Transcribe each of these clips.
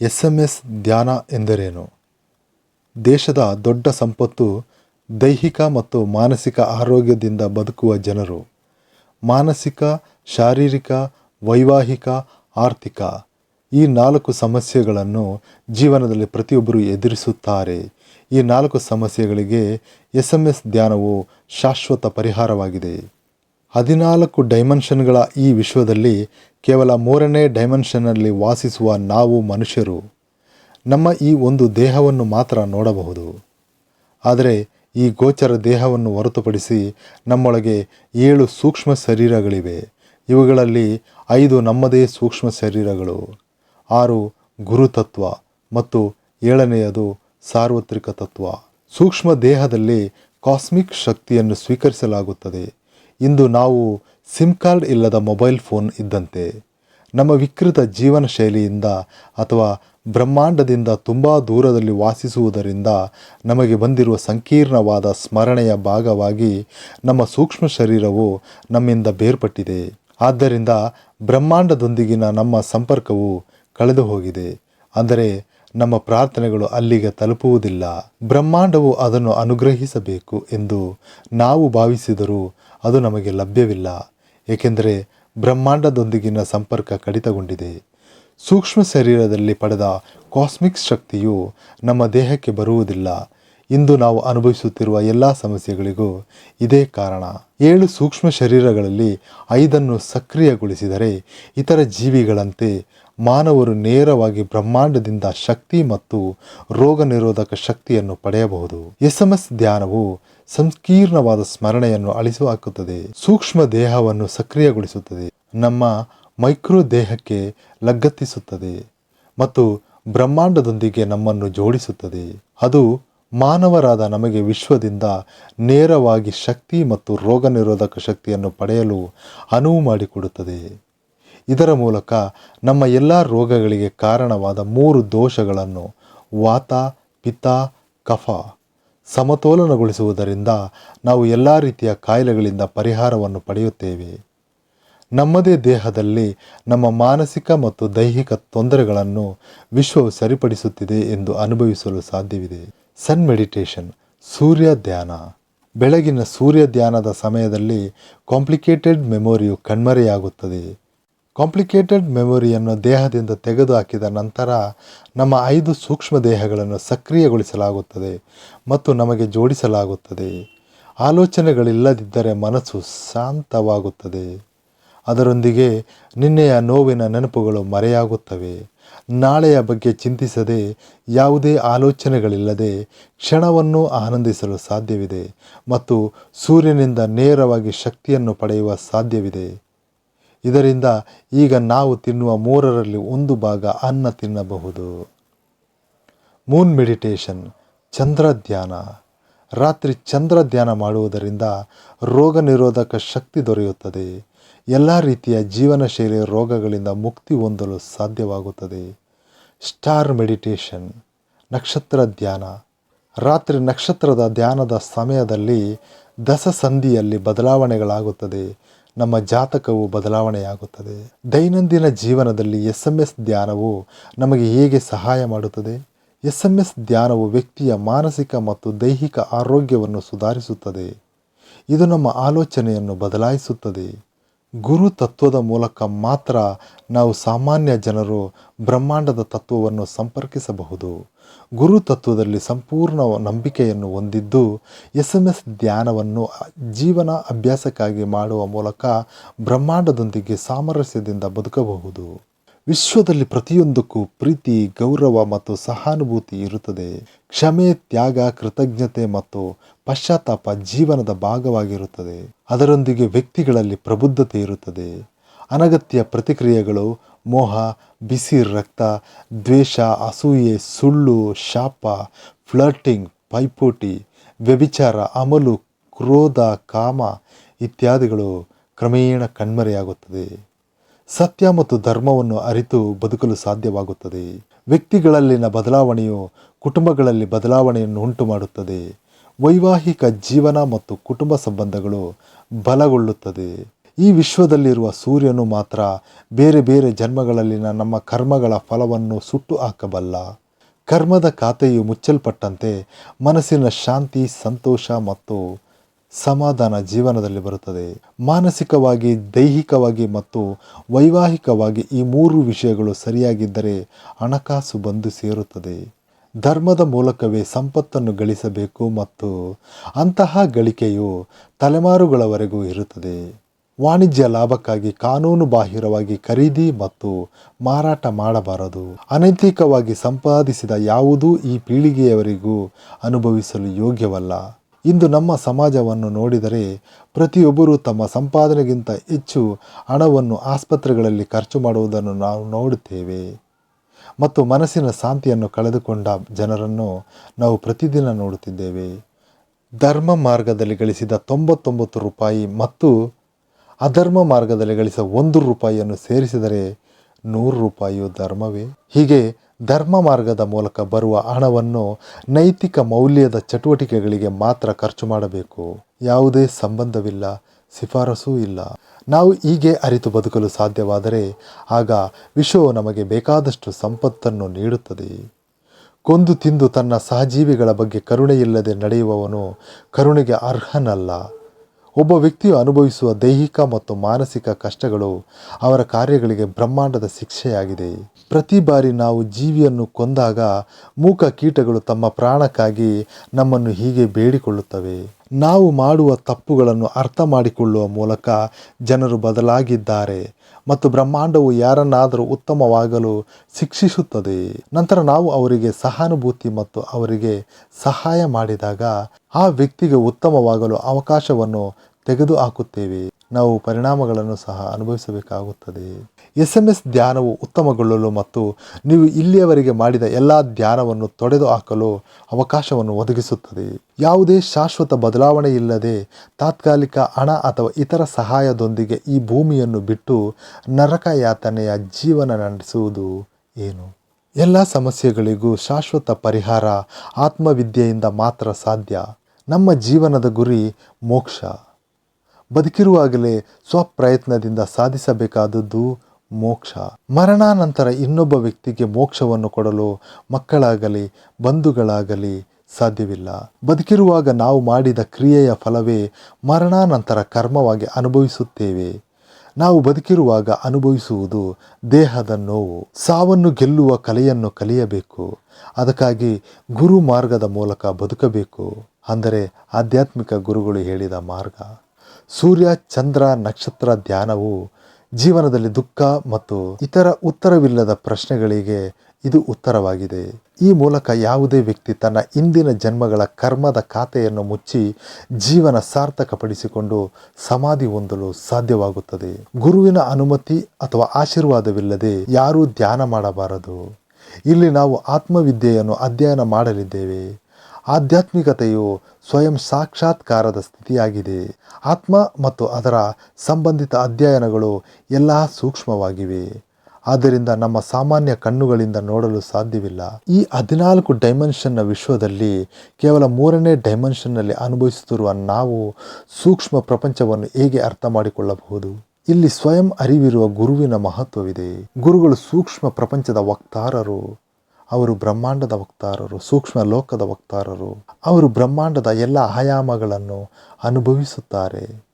S M S ಧ್ಯಾನ ಎಂದರೇನು? ದೇಶದ ದೊಡ್ಡ ಸಂಪತ್ತು ದೈಹಿಕ ಮತ್ತು ಮಾನಸಿಕ ಆರೋಗ್ಯದಿಂದ ಬದುಕುವ ಜನರು. ಮಾನಸಿಕ, ಶಾರೀರಿಕ, ವೈವಾಹಿಕ, ಆರ್ಥಿಕ ಈ ನಾಲ್ಕು ಸಮಸ್ಯೆಗಳನ್ನು ಜೀವನದಲ್ಲಿ ಪ್ರತಿಯೊಬ್ಬರು ಎದುರಿಸುತ್ತಾರೆ. ಈ ನಾಲ್ಕು ಸಮಸ್ಯೆಗಳಿಗೆ ಎಸ್ ಎಂ ಎಸ್ ಧ್ಯಾನವು ಶಾಶ್ವತ ಪರಿಹಾರವಾಗಿದೆ. ಹದಿನಾಲ್ಕು ಡೈಮೆನ್ಷನ್ಗಳ ಈ ವಿಶ್ವದಲ್ಲಿ ಕೇವಲ ಮೂರನೇ ಡೈಮೆನ್ಷನ್ನಲ್ಲಿ ವಾಸಿಸುವ ನಾವು ಮನುಷ್ಯರು. ನಮ್ಮ ಈ ಒಂದು ದೇಹವನ್ನು ಮಾತ್ರ ನೋಡಬಹುದು. ಆದರೆ ಈ ಗೋಚರ ದೇಹವನ್ನು ಹೊರತುಪಡಿಸಿ ನಮ್ಮೊಳಗೆ ಏಳು ಸೂಕ್ಷ್ಮ ಶರೀರಗಳಿವೆ. ಇವುಗಳಲ್ಲಿ ಐದು ನಮ್ಮದೇ ಸೂಕ್ಷ್ಮ ಶರೀರಗಳು. ಆರು ಗುರುತತ್ವ ಮತ್ತು ಏಳನೆಯದು ಸಾರ್ವತ್ರಿಕ ತತ್ವ. ಸೂಕ್ಷ್ಮ ದೇಹದಲ್ಲಿ ಕಾಸ್ಮಿಕ್ ಶಕ್ತಿಯನ್ನು ಸ್ವೀಕರಿಸಲಾಗುತ್ತದೆ. ಇಂದು ನಾವು ಸಿಮ್ ಕಾರ್ಡ್ ಇಲ್ಲದ ಮೊಬೈಲ್ ಫೋನ್ ಇದ್ದಂತೆ ನಮ್ಮ ವಿಕೃತ ಜೀವನ ಶೈಲಿಯಿಂದ ಅಥವಾ ಬ್ರಹ್ಮಾಂಡದಿಂದ ತುಂಬ ದೂರದಲ್ಲಿ ವಾಸಿಸುವುದರಿಂದ ನಮಗೆ ಬಂದಿರುವ ಸಂಕೀರ್ಣವಾದ ಸ್ಮರಣೆಯ ಭಾಗವಾಗಿ ನಮ್ಮ ಸೂಕ್ಷ್ಮ ಶರೀರವು ನಮ್ಮಿಂದ ಬೇರ್ಪಟ್ಟಿದೆ. ಆದ್ದರಿಂದ ಬ್ರಹ್ಮಾಂಡದೊಂದಿಗಿನ ನಮ್ಮ ಸಂಪರ್ಕವು ಕಳೆದು ಹೋಗಿದೆ ಅಂದರೆ ನಮ್ಮ ಪ್ರಾರ್ಥನೆಗಳು ಅಲ್ಲಿಗೆ ತಲುಪುವುದಿಲ್ಲ. ಬ್ರಹ್ಮಾಂಡವು ಅದನ್ನು ಅನುಗ್ರಹಿಸಬೇಕು ಎಂದು ನಾವು ಭಾವಿಸಿದರೂ ಅದು ನಮಗೆ ಲಭ್ಯವಿಲ್ಲ. ಏಕೆಂದರೆ ಬ್ರಹ್ಮಾಂಡದೊಂದಿಗಿನ ಸಂಪರ್ಕ ಕಡಿತಗೊಂಡಿದೆ. ಸೂಕ್ಷ್ಮ ಶರೀರದಲ್ಲಿ ಪಡೆದ ಕಾಸ್ಮಿಕ್ ಶಕ್ತಿಯು ನಮ್ಮ ದೇಹಕ್ಕೆ ಬರುವುದಿಲ್ಲ. ಇಂದು ನಾವು ಅನುಭವಿಸುತ್ತಿರುವ ಎಲ್ಲ ಸಮಸ್ಯೆಗಳಿಗೂ ಇದೇ ಕಾರಣ. ಏಳು ಸೂಕ್ಷ್ಮ ಶರೀರಗಳಲ್ಲಿ ಐದನ್ನು ಸಕ್ರಿಯಗೊಳಿಸಿದರೆ ಇತರ ಜೀವಿಗಳಂತೆ ಮಾನವರು ನೇರವಾಗಿ ಬ್ರಹ್ಮಾಂಡದಿಂದ ಶಕ್ತಿ ಮತ್ತು ರೋಗ ನಿರೋಧಕ ಶಕ್ತಿಯನ್ನು ಪಡೆಯಬಹುದು. ಎಸ್ ಎಂ ಎಸ್ ಧ್ಯಾನವು ಸಂಕೀರ್ಣವಾದ ಸ್ಮರಣೆಯನ್ನು ಅಳಿಸಿ ಹಾಕುತ್ತದೆ ಸೂಕ್ಷ್ಮ ದೇಹವನ್ನು ಸಕ್ರಿಯಗೊಳಿಸುತ್ತದೆ. ನಮ್ಮ ಮೈಕ್ರೋ ದೇಹಕ್ಕೆ ಲಗತ್ತಿಸುತ್ತದೆ ಮತ್ತು ಬ್ರಹ್ಮಾಂಡದೊಂದಿಗೆ ನಮ್ಮನ್ನು ಜೋಡಿಸುತ್ತದೆ. ಅದು ಮಾನವರಾದ ನಮಗೆ ವಿಶ್ವದಿಂದ ನೇರವಾಗಿ ಶಕ್ತಿ ಮತ್ತು ರೋಗ ನಿರೋಧಕ ಶಕ್ತಿಯನ್ನು ಪಡೆಯಲು ಅನುವು ಮಾಡಿಕೊಡುತ್ತದೆ. ಇದರ ಮೂಲಕ ನಮ್ಮ ಎಲ್ಲ ರೋಗಗಳಿಗೆ ಕಾರಣವಾದ ಮೂರು ದೋಷಗಳನ್ನು ವಾತ, ಪಿತ್ತ, ಕಫ ಸಮತೋಲನಗೊಳಿಸುವುದರಿಂದ ನಾವು ಎಲ್ಲ ರೀತಿಯ ಕಾಯಿಲೆಗಳಿಂದ ಪರಿಹಾರವನ್ನು ಪಡೆಯುತ್ತೇವೆ. ನಮ್ಮದೇ ದೇಹದಲ್ಲಿ ನಮ್ಮ ಮಾನಸಿಕ ಮತ್ತು ದೈಹಿಕ ತೊಂದರೆಗಳನ್ನು ವಿಶ್ವವು ಸರಿಪಡಿಸುತ್ತಿದೆ ಎಂದು ಅನುಭವಿಸಲು ಸಾಧ್ಯವಿದೆ. ಸನ್ ಮೆಡಿಟೇಷನ್, ಸೂರ್ಯ ಧ್ಯಾನ. ಬೆಳಗಿನ ಸೂರ್ಯ ಧ್ಯಾನದ ಸಮಯದಲ್ಲಿ ಕಾಂಪ್ಲಿಕೇಟೆಡ್ ಮೆಮೊರಿಯು ಕಣ್ಮರೆಯಾಗುತ್ತದೆ. ಕಾಂಪ್ಲಿಕೇಟೆಡ್ ಮೆಮೊರಿಯನ್ನು ದೇಹದಿಂದ ತೆಗೆದುಹಾಕಿದ ನಂತರ ನಮ್ಮ ಐದು ಸೂಕ್ಷ್ಮ ದೇಹಗಳನ್ನು ಸಕ್ರಿಯಗೊಳಿಸಲಾಗುತ್ತದೆ ಮತ್ತು ನಮಗೆ ಜೋಡಿಸಲಾಗುತ್ತದೆ. ಆಲೋಚನೆಗಳಿಲ್ಲದಿದ್ದರೆ ಮನಸ್ಸು ಶಾಂತವಾಗುತ್ತದೆ. ಅದರೊಂದಿಗೆ ನಿನ್ನೆಯ ನೋವಿನ ನೆನಪುಗಳು ಮರೆಯಾಗುತ್ತವೆ. ನಾಳೆಯ ಬಗ್ಗೆ ಚಿಂತಿಸದೆ ಯಾವುದೇ ಆಲೋಚನೆಗಳಿಲ್ಲದೆ ಕ್ಷಣವನ್ನು ಆನಂದಿಸಲು ಸಾಧ್ಯವಿದೆ ಮತ್ತು ಸೂರ್ಯನಿಂದ ನೇರವಾಗಿ ಶಕ್ತಿಯನ್ನು ಪಡೆಯುವ ಸಾಧ್ಯವಿದೆ. ಇದರಿಂದ ಈಗ ನಾವು ತಿನ್ನುವ ಮೂರರಲ್ಲಿ ಒಂದು ಭಾಗ ಅನ್ನ ತಿನ್ನಬಹುದು. ಮೂನ್ ಮೆಡಿಟೇಷನ್ ಚಂದ್ರ ಧ್ಯಾನ ರಾತ್ರಿ ಚಂದ್ರ ಧ್ಯಾನ ಮಾಡುವುದರಿಂದ ರೋಗ ನಿರೋಧಕ ಶಕ್ತಿ ದೊರೆಯುತ್ತದೆ. ಎಲ್ಲ ರೀತಿಯ ಜೀವನ ಶೈಲಿಯ ರೋಗಗಳಿಂದ ಮುಕ್ತಿ ಹೊಂದಲು ಸಾಧ್ಯವಾಗುತ್ತದೆ. ಸ್ಟಾರ್ ಮೆಡಿಟೇಷನ್ ನಕ್ಷತ್ರ ಧ್ಯಾನ. ರಾತ್ರಿ ನಕ್ಷತ್ರದ ಧ್ಯಾನದ ಸಮಯದಲ್ಲಿ ದಶ ಸಂಧಿಯಲ್ಲಿ ಬದಲಾವಣೆಗಳಾಗುತ್ತದೆ. ನಮ್ಮ ಜಾತಕವು ಬದಲಾವಣೆಯಾಗುತ್ತದೆ. ದೈನಂದಿನ ಜೀವನದಲ್ಲಿ ಎಸ್ ಎಂ ಎಸ್ ಧ್ಯಾನವು ನಮಗೆ ಹೇಗೆ ಸಹಾಯ ಮಾಡುತ್ತದೆ? ಎಸ್ ಎಂ ಎಸ್ ಧ್ಯಾನವು ವ್ಯಕ್ತಿಯ ಮಾನಸಿಕ ಮತ್ತು ದೈಹಿಕ ಆರೋಗ್ಯವನ್ನು ಸುಧಾರಿಸುತ್ತದೆ. ಇದು ನಮ್ಮ ಆಲೋಚನೆಯನ್ನು ಬದಲಾಯಿಸುತ್ತದೆ. ಗುರು ತತ್ವದ ಮೂಲಕ ಮಾತ್ರ ನಾವು ಸಾಮಾನ್ಯ ಜನರು ಬ್ರಹ್ಮಾಂಡದ ತತ್ವವನ್ನು ಸಂಪರ್ಕಿಸಬಹುದು. ಗುರು ತತ್ವದಲ್ಲಿ ಸಂಪೂರ್ಣ ನಂಬಿಕೆಯನ್ನು ಹೊಂದಿದ್ದು ಎಸ್ ಎಂ ಎಸ್ ಧ್ಯಾನವನ್ನು ಜೀವನ ಅಭ್ಯಾಸಕ್ಕಾಗಿ ಮಾಡುವ ಮೂಲಕ ಬ್ರಹ್ಮಾಂಡದೊಂದಿಗೆ ಸಾಮರಸ್ಯದಿಂದ ಬದುಕಬಹುದು. ವಿಶ್ವದಲ್ಲಿ ಪ್ರತಿಯೊಂದಕ್ಕೂ ಪ್ರೀತಿ, ಗೌರವ ಮತ್ತು ಸಹಾನುಭೂತಿ ಇರುತ್ತದೆ. ಕ್ಷಮೆ, ತ್ಯಾಗ, ಕೃತಜ್ಞತೆ ಮತ್ತು ಪಶ್ಚಾತ್ತಾಪ ಜೀವನದ ಭಾಗವಾಗಿರುತ್ತದೆ. ಅದರೊಂದಿಗೆ ವ್ಯಕ್ತಿಗಳಲ್ಲಿ ಪ್ರಬುದ್ಧತೆ ಇರುತ್ತದೆ. ಅನಗತ್ಯ ಪ್ರತಿಕ್ರಿಯೆಗಳು ಮೋಹ, ಬಿಸಿ ರಕ್ತ, ದ್ವೇಷ, ಅಸೂಯೆ, ಸುಳ್ಳು, ಶಾಪ ಫ್ಲರ್ಟಿಂಗ್ ಪೈಪೋಟಿ, ವ್ಯಭಿಚಾರ, ಅಮಲು, ಕ್ರೋಧ, ಕಾಮ ಇತ್ಯಾದಿಗಳು ಕ್ರಮೇಣ ಕಣ್ಮರೆಯಾಗುತ್ತದೆ. ಸತ್ಯ ಮತ್ತು ಧರ್ಮವನ್ನು ಅರಿತು ಬದುಕಲು ಸಾಧ್ಯವಾಗುತ್ತದೆ. ವ್ಯಕ್ತಿಗಳಲ್ಲಿನ ಬದಲಾವಣೆಯು ಕುಟುಂಬಗಳಲ್ಲಿ ಬದಲಾವಣೆಯನ್ನು ಉಂಟು ಮಾಡುತ್ತದೆ ವೈವಾಹಿಕ ಜೀವನ ಮತ್ತು ಕುಟುಂಬ ಸಂಬಂಧಗಳು ಬಲಗೊಳ್ಳುತ್ತದೆ. ಈ ವಿಶ್ವದಲ್ಲಿರುವ ಸೂರ್ಯನು ಮಾತ್ರ ಬೇರೆ ಬೇರೆ ಜನ್ಮಗಳಲ್ಲಿನ ನಮ್ಮ ಕರ್ಮಗಳ ಫಲವನ್ನು ಸುಟ್ಟು ಹಾಕಬಲ್ಲ. ಕರ್ಮದ ಖಾತೆಯು ಮುಚ್ಚಲ್ಪಟ್ಟಂತೆ ಮನಸ್ಸಿನ ಶಾಂತಿ, ಸಂತೋಷ ಮತ್ತು ಸಮಾಧಾನ ಜೀವನದಲ್ಲಿ ಬರುತ್ತದೆ. ಮಾನಸಿಕವಾಗಿ, ದೈಹಿಕವಾಗಿ ಮತ್ತು ವೈವಾಹಿಕವಾಗಿ ಈ ಮೂರು ವಿಷಯಗಳು ಸರಿಯಾಗಿದ್ದರೆ ಹಣಕಾಸು ಬಂದು ಸೇರುತ್ತದೆ. ಧರ್ಮದ ಮೂಲಕವೇ ಸಂಪತ್ತನ್ನು ಗಳಿಸಬೇಕು ಮತ್ತು ಅಂತಹ ಗಳಿಕೆಯು ತಲೆಮಾರುಗಳವರೆಗೂ ಇರುತ್ತದೆ. ವಾಣಿಜ್ಯ ಲಾಭಕ್ಕಾಗಿ ಕಾನೂನು ಬಾಹಿರವಾಗಿ ಖರೀದಿ ಮತ್ತು ಮಾರಾಟ ಮಾಡಬಾರದು. ಅನೈತಿಕವಾಗಿ ಸಂಪಾದಿಸಿದ ಯಾವುದೂ ಈ ಪೀಳಿಗೆಯವರಿಗೂ ಅನುಭವಿಸಲು ಯೋಗ್ಯವಲ್ಲ. ಇಂದು ನಮ್ಮ ಸಮಾಜವನ್ನು ನೋಡಿದರೆ ಪ್ರತಿಯೊಬ್ಬರೂ ತಮ್ಮ ಸಂಪಾದನೆಗಿಂತ ಹೆಚ್ಚು ಹಣವನ್ನು ಆಸ್ಪತ್ರೆಗಳಲ್ಲಿ ಖರ್ಚು ಮಾಡುವುದನ್ನು ನಾವು ನೋಡುತ್ತೇವೆ. ಮತ್ತು ಮನಸ್ಸಿನ ಶಾಂತಿಯನ್ನು ಕಳೆದುಕೊಂಡ ಜನರನ್ನು ನಾವು ಪ್ರತಿದಿನ ನೋಡುತ್ತಿದ್ದೇವೆ. ಧರ್ಮ ಮಾರ್ಗದಲ್ಲಿ ಗಳಿಸಿದ ತೊಂಬತ್ತೊಂಬತ್ತು ರೂಪಾಯಿ ಮತ್ತು ಅಧರ್ಮ ಮಾರ್ಗದಲ್ಲಿ ಗಳಿಸ ಒಂದು ರೂಪಾಯಿಯನ್ನು ಸೇರಿಸಿದರೆ ನೂರು ರೂಪಾಯಿಯು ಧರ್ಮವೇ? ಹೀಗೆ ಧರ್ಮ ಮಾರ್ಗದ ಮೂಲಕ ಬರುವ ಹಣವನ್ನು ನೈತಿಕ ಮೌಲ್ಯದ ಚಟುವಟಿಕೆಗಳಿಗೆ ಮಾತ್ರ ಖರ್ಚು ಮಾಡಬೇಕು. ಯಾವುದೇ ಸಂಬಂಧವಿಲ್ಲ, ಶಿಫಾರಸೂ ಇಲ್ಲ. ನಾವು ಹೀಗೆ ಅರಿತು ಬದುಕಲು ಸಾಧ್ಯವಾದರೆ ಆಗ ವಿಶ್ವವು ನಮಗೆ ಬೇಕಾದಷ್ಟು ಸಂಪತ್ತನ್ನು ನೀಡುತ್ತದೆ. ಕೊಂದು ತಿಂದು ತನ್ನ ಸಹಜೀವಿಗಳ ಬಗ್ಗೆ ಕರುಣೆಯಿಲ್ಲದೆ ನಡೆಯುವವನು ಕರುಣೆಗೆ ಅರ್ಹನಲ್ಲ. ಒಬ್ಬ ವ್ಯಕ್ತಿಯು ಅನುಭವಿಸುವ ದೈಹಿಕ ಮತ್ತು ಮಾನಸಿಕ ಕಷ್ಟಗಳು ಅವರ ಕಾರ್ಯಗಳಿಗೆ ಬ್ರಹ್ಮಾಂಡದ ಶಿಕ್ಷೆಯಾಗಿದೆ. ಪ್ರತಿ ಬಾರಿ ನಾವು ಜೀವಿಯನ್ನು ಕೊಂದಾಗ ಮೂಕ ಕೀಟಗಳು ತಮ್ಮ ಪ್ರಾಣಕ್ಕಾಗಿ ನಮ್ಮನ್ನು ಹೀಗೆ ಬೇಡಿಕೊಳ್ಳುತ್ತವೆ. ನಾವು ಮಾಡುವ ತಪ್ಪುಗಳನ್ನು ಅರ್ಥ ಮಾಡಿಕೊಳ್ಳುವ ಮೂಲಕ ಜನರು ಬದಲಾಗಿದ್ದಾರೆ ಮತ್ತು ಬ್ರಹ್ಮಾಂಡವು ಯಾರನ್ನಾದರೂ ಉತ್ತಮವಾಗಲು ಶಿಕ್ಷಿಸುತ್ತದೆ. ನಂತರ ನಾವು ಅವರಿಗೆ ಸಹಾನುಭೂತಿ ಮತ್ತು ಅವರಿಗೆ ಸಹಾಯ ಮಾಡಿದಾಗ ಆ ವ್ಯಕ್ತಿಗೆ ಉತ್ತಮವಾಗಲು ಅವಕಾಶವನ್ನು ತೆಗೆದುಹಾಕುತ್ತೇವೆ. ನಾವು ಪರಿಣಾಮಗಳನ್ನು ಸಹ ಅನುಭವಿಸಬೇಕಾಗುತ್ತದೆ. ಎಸ್ ಎಂ ಎಸ್ ಧ್ಯಾನವು ಉತ್ತಮಗೊಳ್ಳಲು ಮತ್ತು ನೀವು ಇಲ್ಲಿಯವರೆಗೆ ಮಾಡಿದ ಎಲ್ಲ ಧ್ಯಾನವನ್ನು ತೊಡೆದು ಹಾಕಲು ಅವಕಾಶವನ್ನು ಒದಗಿಸುತ್ತದೆ. ಯಾವುದೇ ಶಾಶ್ವತ ಬದಲಾವಣೆ ಇಲ್ಲದೆ ತಾತ್ಕಾಲಿಕ ಹಣ ಅಥವಾ ಇತರ ಸಹಾಯದೊಂದಿಗೆ ಈ ಭೂಮಿಯನ್ನು ಬಿಟ್ಟು ನರಕ ಯಾತನೆಯ ಜೀವನ ನಡೆಸುವುದು ಏನು? ಎಲ್ಲ ಸಮಸ್ಯೆಗಳಿಗೂ ಶಾಶ್ವತ ಪರಿಹಾರ ಆತ್ಮವಿದ್ಯೆಯಿಂದ ಮಾತ್ರ ಸಾಧ್ಯ. ನಮ್ಮ ಜೀವನದ ಗುರಿ ಮೋಕ್ಷ. ಬದುಕಿರುವಾಗಲೇ ಸ್ವಪ್ರಯತ್ನದಿಂದ ಸಾಧಿಸಬೇಕಾದದ್ದು ಮೋಕ್ಷ. ಮರಣಾನಂತರ ಇನ್ನೊಬ್ಬ ವ್ಯಕ್ತಿಗೆ ಮೋಕ್ಷವನ್ನು ಕೊಡಲು ಮಕ್ಕಳಾಗಲಿ, ಬಂಧುಗಳಾಗಲಿ ಸಾಧ್ಯವಿಲ್ಲ. ಬದುಕಿರುವಾಗ ನಾವು ಮಾಡಿದ ಕ್ರಿಯೆಯ ಫಲವೇ ಮರಣಾನಂತರ ಕರ್ಮವಾಗಿ ಅನುಭವಿಸುತ್ತೇವೆ. ನಾವು ಬದುಕಿರುವಾಗ ಅನುಭವಿಸುವುದು ದೇಹದ ನೋವು. ಸಾವನ್ನು ಗೆಲ್ಲುವ ಕಲೆಯನ್ನು ಕಲಿಯಬೇಕು. ಅದಕ್ಕಾಗಿ ಗುರು ಮಾರ್ಗದ ಮೂಲಕ ಬದುಕಬೇಕು. ಅಂದರೆ ಆಧ್ಯಾತ್ಮಿಕ ಗುರುಗಳು ಹೇಳಿದ ಮಾರ್ಗ. ಸೂರ್ಯ, ಚಂದ್ರ, ನಕ್ಷತ್ರ ಧ್ಯಾನವು ಜೀವನದಲ್ಲಿ ದುಃಖ ಮತ್ತು ಇತರ ಉತ್ತರವಿಲ್ಲದ ಪ್ರಶ್ನೆಗಳಿಗೆ ಇದು ಉತ್ತರವಾಗಿದೆ. ಈ ಮೂಲಕ ಯಾವುದೇ ವ್ಯಕ್ತಿ ತನ್ನ ಇಂದಿನ ಜನ್ಮಗಳ ಕರ್ಮದ ಖಾತೆಯನ್ನು ಮುಚ್ಚಿ ಜೀವನ ಸಾರ್ಥಕಪಡಿಸಿಕೊಂಡು ಸಮಾಧಿ ಹೊಂದಲು ಸಾಧ್ಯವಾಗುತ್ತದೆ. ಗುರುವಿನ ಅನುಮತಿ ಅಥವಾ ಆಶೀರ್ವಾದವಿಲ್ಲದೆ ಯಾರೂ ಧ್ಯಾನ ಮಾಡಬಾರದು. ಇಲ್ಲಿ ನಾವು ಆತ್ಮವಿದ್ಯೆಯನ್ನು ಅಧ್ಯಯನ ಮಾಡಲಿದ್ದೇವೆ. ಆಧ್ಯಾತ್ಮಿಕತೆಯು ಸ್ವಯಂ ಸಾಕ್ಷಾತ್ಕಾರದ ಸ್ಥಿತಿಯಾಗಿದೆ. ಆತ್ಮ ಮತ್ತು ಅದರ ಸಂಬಂಧಿತ ಅಧ್ಯಯನಗಳು ಎಲ್ಲ ಸೂಕ್ಷ್ಮವಾಗಿವೆ. ಆದ್ದರಿಂದ ನಮ್ಮ ಸಾಮಾನ್ಯ ಕಣ್ಣುಗಳಿಂದ ನೋಡಲು ಸಾಧ್ಯವಿಲ್ಲ. ಈ ಹದಿನಾಲ್ಕು ಡೈಮೆನ್ಷನ್ನ ವಿಶ್ವದಲ್ಲಿ ಕೇವಲ ಮೂರನೇ ಡೈಮೆನ್ಷನ್ನಲ್ಲಿ ಅನುಭವಿಸುತ್ತಿರುವ ನಾವು ಸೂಕ್ಷ್ಮ ಪ್ರಪಂಚವನ್ನು ಹೇಗೆ ಅರ್ಥ ಮಾಡಿಕೊಳ್ಳಬಹುದು? ಇಲ್ಲಿ ಸ್ವಯಂ ಅರಿವಿರುವ ಗುರುವಿನ ಮಹತ್ವವಿದೆ. ಗುರುಗಳು ಸೂಕ್ಷ್ಮ ಪ್ರಪಂಚದ ವಕ್ತಾರರು. ಅವರು ಬ್ರಹ್ಮಾಂಡದ ವಕ್ತಾರರು, ಸೂಕ್ಷ್ಮ ಲೋಕದ ವಕ್ತಾರರು. ಅವರು ಬ್ರಹ್ಮಾಂಡದ ಎಲ್ಲ ಆಯಾಮಗಳನ್ನು ಅನುಭವಿಸುತ್ತಾರೆ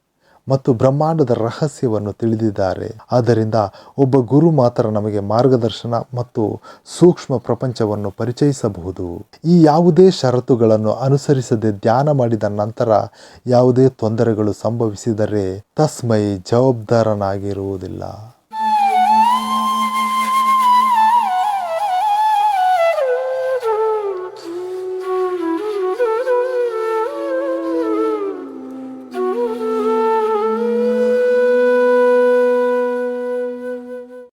ಮತ್ತು ಬ್ರಹ್ಮಾಂಡದ ರಹಸ್ಯವನ್ನು ತಿಳಿದಿದ್ದಾರೆ. ಆದ್ದರಿಂದ ಒಬ್ಬ ಗುರು ಮಾತ್ರ ನಮಗೆ ಮಾರ್ಗದರ್ಶನ ಮತ್ತು ಸೂಕ್ಷ್ಮ ಪ್ರಪಂಚವನ್ನು ಪರಿಚಯಿಸಬಹುದು. ಈ ಯಾವುದೇ ಷರತ್ತುಗಳನ್ನು ಅನುಸರಿಸದೆ ಧ್ಯಾನ ಮಾಡಿದ ನಂತರ ಯಾವುದೇ ತೊಂದರೆಗಳು ಸಂಭವಿಸಿದರೆ ತಸ್ಮೈ ಜವಾಬ್ದಾರನಾಗಿರುವುದಿಲ್ಲ.